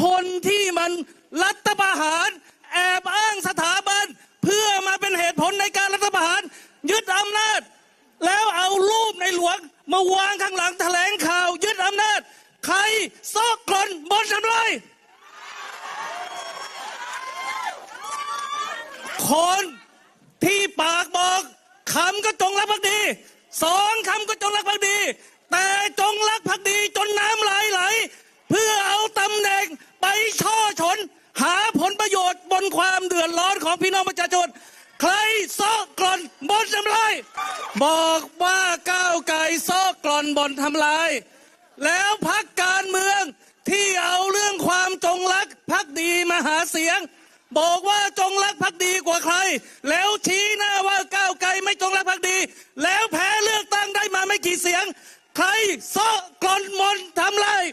คนที่มันรัฐประหาร แอบอ้างสถาบัน เพื่อมาเป็นเหตุผลในการรัฐประหาร ยึดอำนาจ แล้วเอารูปในหลวง มาวางข้างหลังแถลงข่าว ยึดอำนาจ ใครซอกกลนบนทำลายคนที่ปากบอกคำก็จงรักภักดีสองคำก็จงรักภักดี แต่จงรักภักดีจนน้ำไหลไหล เพื่อเอาตำแหน่งไปช่อชน หา ผลประโยชน์บนความเดือดร้อนของพี่น้องประชาชน ใครซอกกลอนบนทำลายบอกว่าก้าวไก่ซอกกลอนบนทำลาย แล้วพักการเมืองที่เอาเรื่องความจงรักภักดีมาหาเสียง บอกว่าจงรักภักดีกว่าใคร แล้วชี้หน้าว่าก้าวไกลไม่จงรักภักดี แล้วแพ้เลือกตั้งได้มาไม่กี่เสียง ใครซอกกลอนมนทำลาย